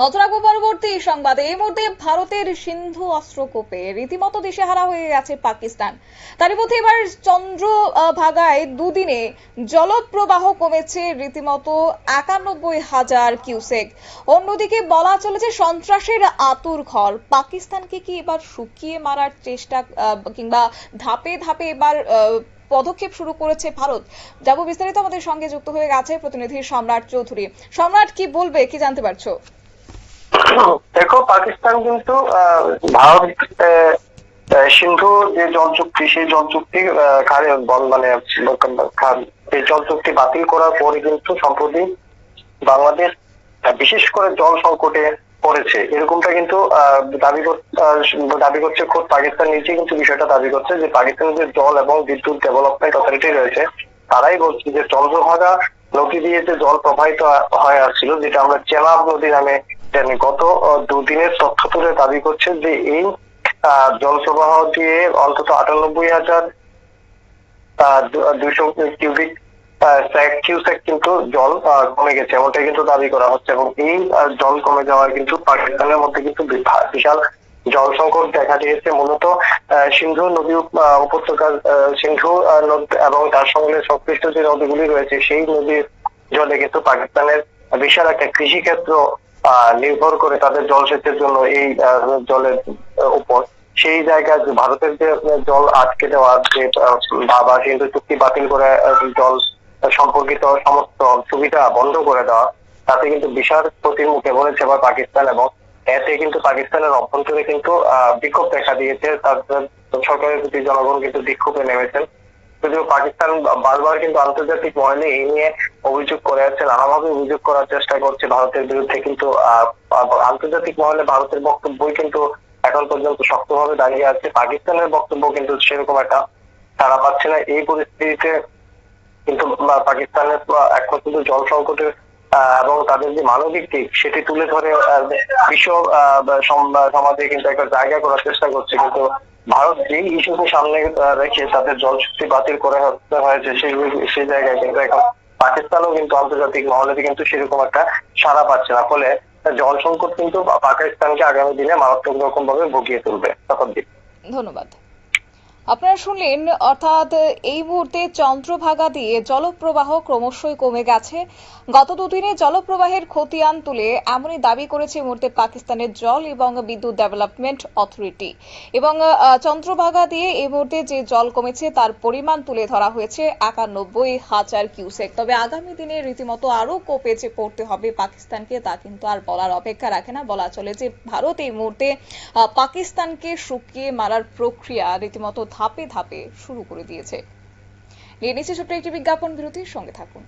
নজর রাখব পরবর্তী সংবাদে। এই মুহূর্তে ভারতের সিন্ধু অস্ত্রকূপে রীতিমতো দিশেহারা হয়ে গেছে পাকিস্তান। তারই মধ্যে এবার চন্দ্র ভাগায় দুদিনে জলপ্রবাহ কমেছে রীতিমতো একানব্বই হাজার কিউসেক। অন্যদিকে বলা চলেছে, সন্ত্রাসের আতুর ঘর। পাকিস্তানকে কি এবার শুকিয়ে মারার চেষ্টা কিংবা ধাপে ধাপে এবার পদক্ষেপ শুরু করেছে ভারত? যাব বিস্তারিত আমাদের সঙ্গে যুক্ত হয়ে গেছে প্রতিনিধি সম্রাট চৌধুরী। সম্রাট, কি বলবে, কি জানতে পারছ? দেখো পাকিস্তান কিন্তু ভারত সিন্ধু যে জল চুক্তি সেই জল চুক্তি মানে এই জল চুক্তি বাতিল করার পরে কিন্তু সম্প্রতি বাংলাদেশ বিশেষ করে জল সংকটে পড়েছে। এরকমটা কিন্তু দাবি দাবি করছে খোদ পাকিস্তান নিজে কিন্তু বিষয়টা দাবি করছে যে পাকিস্তানের যে জল এবং বিদ্যুৎ ডেভেলপমেন্ট অথরিটি রয়েছে, তারাই বলছে যে চন্দ্রভাগা নদী দিয়ে যে জল প্রবাহিত হয়ে আসছিল, যেটা আমরা চেনাব নদী নামে গত দুদিনের তথ্য তুলে দাবি করছে যে এই আহ, জল দিয়ে অন্তত আটানব্বই হাজার দুইশো কিউবিক কিন্তু জল কমে গেছে এমনটাই কিন্তু দাবি করা হচ্ছে। এবং এই জল কমে যাওয়ায় কিন্তু পাকিস্তানের মধ্যে কিন্তু বিশাল জল সংকট দেখা দিয়েছে। মূলত সিন্ধু নদী উপত্যকার সিন্ধু এবং তার সঙ্গে সংশ্লিষ্ট যে নদীগুলি রয়েছে সেই নদীর জলে কিন্তু পাকিস্তানের বিশাল একটা কৃষিক্ষেত্র নির্ভর করে তাদের জলসেচের জন্য এই জলের উপর। সেই জায়গায় ভারতের যে জল আটকে দেওয়া যে আহ, বা বা সিন্ধু চুক্তি বাতিল করে জল সম্পর্কিত সমস্ত সুবিধা বন্ধ করে দেওয়া তাতে কিন্তু বিশাল ক্ষতির মুখে পড়েছে এবার পাকিস্তান এবং এতে কিন্তু পাকিস্তানের অভ্যন্তরে কিন্তু বিক্ষোভ দেখা দিয়েছে। তাদের সরকারের প্রতি জনগণ কিন্তু বিক্ষোভে নেমেছেন। যদিও পাকিস্তান বারবার কিন্তু আন্তর্জাতিক মহলে এই নিয়ে অভিযোগ করে আসছে নানাভাবে অভিযোগ করার চেষ্টা করছে ভারতের বিরুদ্ধে কিন্তু আন্তর্জাতিক মহলে ভারতের বক্তব্যই কিন্তু এখন পর্যন্ত শক্তভাবে দাঁড়িয়ে আছে। পাকিস্তানের বক্তব্য কিন্তু সেরকম একটা তারা পাচ্ছে না। এই পরিস্থিতিতে কিন্তু পাকিস্তানের এখন কিন্তু জল সংকটের এবং তাদের যে মানবিক দিক, সেটি তুলে ধরে বিশ্ব সমাজে কিন্তু একটা জায়গা করার চেষ্টা করছে। কিন্তু ভারত যে ইস্যুকে সামনে রেখে তাদের জল চুক্তি বাতিল করে হয়েছে, সেই সেই জায়গায় কিন্তু এখন পাকিস্তানও কিন্তু আন্তর্জাতিক মহলে কিন্তু সেরকম একটা সাড়া পাচ্ছে না। ফলে জল সংকট কিন্তু পাকিস্তানকে আগামী দিনে মারাত্মক রকম ভাবে ভুগিয়ে তুলবে। ধন্যবাদ। আপনারা শুনলেন, অর্থাৎ এই মুহূর্তে চন্দ্রভাগা দিয়ে জলপ্রবাহ ক্রমশই কমে গেছে। গত দুদিনে জলপ্রবাহের খতিয়ান তুলে এমনই দাবি করেছে মুহূর্তে পাকিস্তানের জল এবং বিদ্যুৎ ডেভেলপমেন্ট অথরিটি। এবং চন্দ্রভাগা দিয়ে এই মুহূর্তে যে জল কমেছে তার পরিমাণ তুলে ধরা হয়েছে একানব্বই হাজার কিউসেক। তবে আগামী দিনে রীতিমতো আরও কোপে যে পড়তে হবে পাকিস্তানকে, তা কিন্তু আর বলার অপেক্ষা রাখে না। বলা চলে যে, ভারত এই মুহূর্তে পাকিস্তানকে শুকিয়ে মারার প্রক্রিয়া রীতিমতো ধাপে ধাপে শুরু করে দিয়েছে। নিয়ে নিচ্ছে ছোট্ট একটি বিজ্ঞাপন বিরতির সঙ্গে থাকুন।